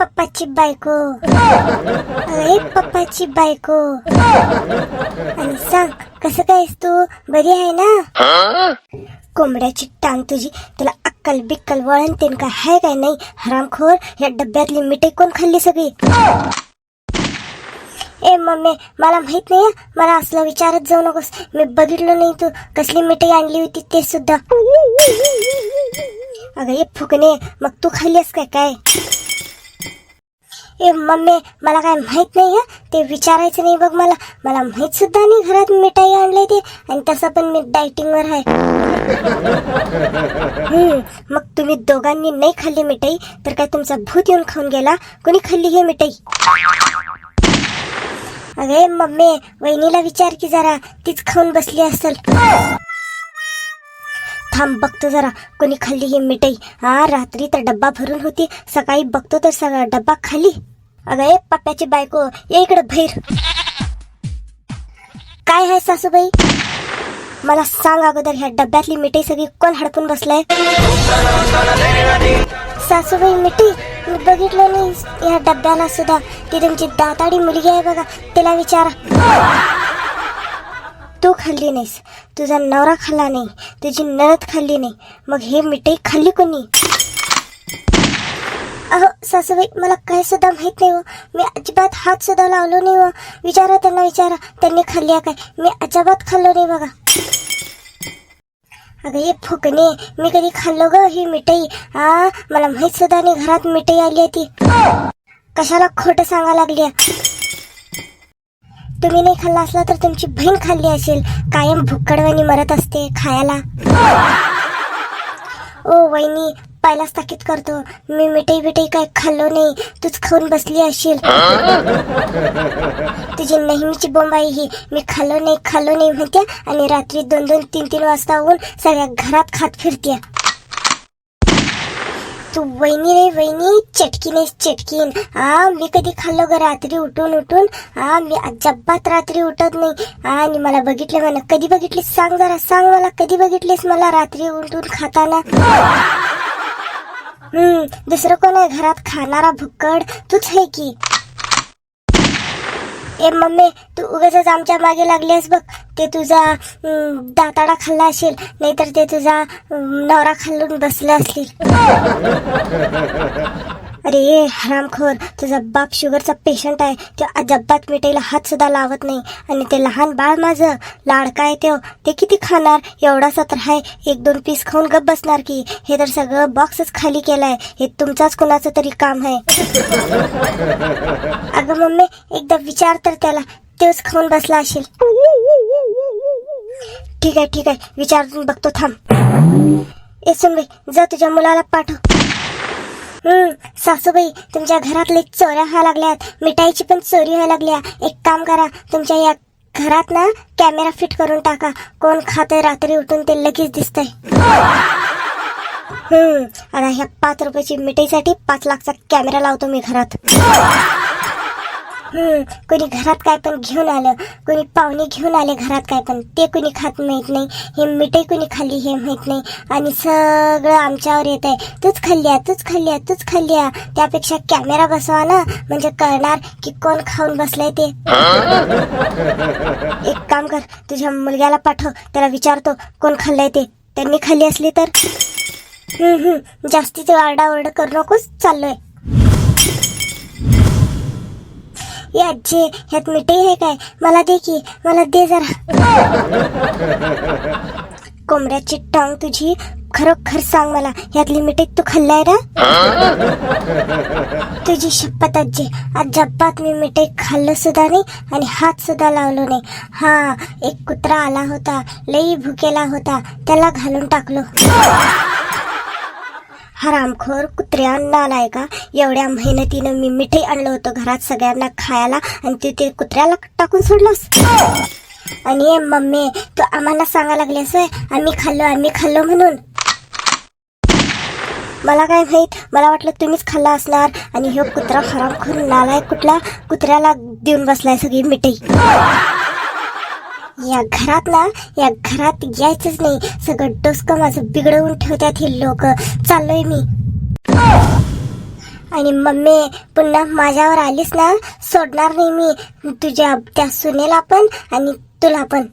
पप्पाची बायको. अरे पप्पाची बायको. आणि सांग कसं कायस तू? बरी आहे ना? कोंबड्याची टांग तुझी तुला अक्कल बिक्कल वळण तेन काय हाय काय नाही? हरामखोर या डब्यातली मिठाई कोण खाल्ली सगळी? ए मम्मी मला माहीत नाही मला असलं विचारत जाऊ नकोस. मी बघितलं नाही तू. कसली मिठाई आणली होती ते सुद्धा. अगं ये फुकणे मग तू खाल्लीस काय काय? ए मम्मी मला काय माहीत नाही हं. ते विचारायचं नाही बघ मला. मला माहीत सुद्धा नाही घरात मिठाई आणले ते आणि तसं पण मी डायटिंगवर आहे. मग तुम्ही दोघांनी नाही खाल्ली मिठाई तर काय तुमचा भूत येऊन खाऊन गेला? कोणी खाल्ली ही मिठाई? अगे मम्मी वहिनीला विचार की जरा तीच खाऊन बसली असेल. थांब बघतो जरा कोणी खाल्ली ही मिठाई? हा रात्री तर डब्बा भरून होती सकाळी बघतो तर सगळा डब्बा खाली. अगं ए पप्प्याची बायको ये इकडे भैर. काय आहे सासूबाई? मला सांग अगोदर ह्या डब्यातली मिठाई सगळी कोण हडपून बसलाय? सासूबाई मिठी? मी बघितलं नाही. ह्या डब्याला सुद्धा ती तुमची दाताडी मुलगी आहे बघा तिला विचारा. तू खाल्ली नाहीस. तुझा नवरा खाल्ला नाही. तुझी नणद खाल्ली नाही. मग हे मिठाई खाल्ली कोणी? अहो सासूबाई मला काय सुद्धा माहीत नाही हो. मी अजिबात हात सुद्धा लावलो नाही हो. विचारा त्यांना विचारा. त्यांनी खाल्ल्या काय? मी अजिबात खाल्लो नाही बघा. अगं हे फुकणे मी कधी खाल्लो ग ही मिठाई? आ मला माहीत सुद्धा नाही घरात मिठाई आली आहे ती. कशाला खोटं सांगा लागली तुम्ही नाही खाल्ला असला तर तुमची बहीण खाल्ली असेल. कायम भुक्कडवानी मरत असते खायला. ओ वहिनी पहिलाच ताकीद करतो. मी मिठाई बिठाई काय खाल्लो नाही. तूच खाऊन बसली असेल तुझी नेहमीची बोंबाई ही. मी खाल्लो नाही खाल्लो नाही म्हणते आणि रात्री दोन दोन तीन तीन वाजता होऊन सगळ्या घरात खात फिरते तू वहिनी रे वहिनी चटकी नाही चटकीन हा मी कधी खाल्लो ग रात्री उठून उठून? हा मी अजिबात रात्री उठत नाही. आणि मला बघितलं म्हणा कधी बघितलीस? सांग जरा सांग मला कधी बघितलीस मला रात्री उठून खाताना? हम्म दुसरं कोण आहे घरात खाणारा भुक्कड? तूच आहे की? ए मम्मी तू उगाच आमच्या मागे लागलीस बघ. ते तुझा हम्म, दाताडा खाल्ला असेल नाहीतर ते तुझा नवरा खाल्लून बसले असेल. अरे हरामखोर तुझा बाप शुगरचा पेशंट आहे. तो अजिबात मिठाईला हात सुद्धा लावत नाही. आणि ते लहान बाळ माझं लाडका आहे तो ते किती खाणार? एवढासा तर आहे. एक दोन पीस खाऊन गप बसणार की? हे तर सगळं बॉक्सच खाली केलाय. हे तुमचाच कुणाचं तरी काम आहे. अगं मम्मी एकदा विचार तर त्याला. तोच खाऊन बसला असेल. ठीक आहे ठीक आहे. विचारून बघतो थांब. ए सुनबाई जा तुझ्या मुलाला पाठव. सासूबाई तुमच्या घरातले चोऱ्या व्हायला लागल्यात. मिठाईची पण चोरी व्हायला लागल्या. एक काम करा तुमच्या या घरात ना कॅमेरा फिट करून टाका. कोण खातंय रात्री उठून ते लगेच दिसतंय. हम्म आता ह्या पाच रुपयाची मिठाईसाठी पाच लाखचा कॅमेरा लावतो मी घरात. कोणी घरात काय पण घेऊन आलं कोणी पाहुणे घेऊन आले घरात काय पण ते कोणी खात माहीत नाही हे मिठाई कोणी खाल्ली हे माहीत नाही आणि सगळं आमच्यावर येत आहे तूच खाल्ल्या तूच खाल्ल्या तूच खाल्ल्या. त्यापेक्षा कॅमेरा बसवा ना म्हणजे कळणार की कोण खाऊन बसलंय ते. एक काम कर तुझ्या मुलग्याला पाठव त्याला विचारतो कोण खाल्लंय ते. त्यांनी खाल्ली असली तर? हम्म हम्म जास्तीचे आरडाओरड करू नकोस चाललोय. ये आजी ह्यात मिठाई आहे काय? मला दे की मला दे जरा. कोंबड्याची टांग तुझी खरोखर सांग मला. यातली मिठाई तू खाल्लाय ना? तुझी शपथ आजी. अजिबात मी मिठाई खाल्लं सुद्धा नाही आणि हात सुद्धा लावलो नाही. हा एक कुत्रा आला होता. लई भुकेला होता. त्याला घालून टाकलो. हरामखोर कुत्र्या नालाय का? एवढ्या मेहनतीनं मी मिठाई आणलं होतं घरात सगळ्यांना खायला आणि तू ते कुत्र्याला टाकून सोडलंस. आणि मम्मी तू आम्हाला सांगा लागलीस असं आम्ही खाल्लो आम्ही खाल्लो म्हणून. मला काय माहीत? मला वाटलं तुम्हीच खाल्ला असणार आणि ह्यो कुत्रा हरामखोर नालाय कुठला? कुत्र्याला देऊन बसलाय सगळी मिठाई या घरात ना या घरात यायचंच नाही. सगळं डोसकं माझं बिघडवून ठेवतात हे लोक. चाललोय मी. आणि मम्मी पुन्हा माझ्यावर आलीस ना सोडणार नाही मी. तुझ्या त्या सुनेला पण आणि तुला पण.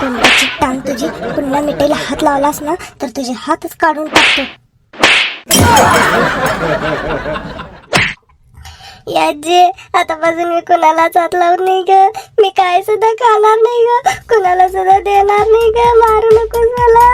तोंडाची टांग तुझी पुन्हा मिठाईला हात लावलास ना तर तुझे हातच काढून टाकतो. आजी आतापासून मी कुणाला हात लावत नाही ग. मी काय सुद्धा खाणार नाही ग. कुणाला सुद्धा देणार नाही ग. मारू नको मला.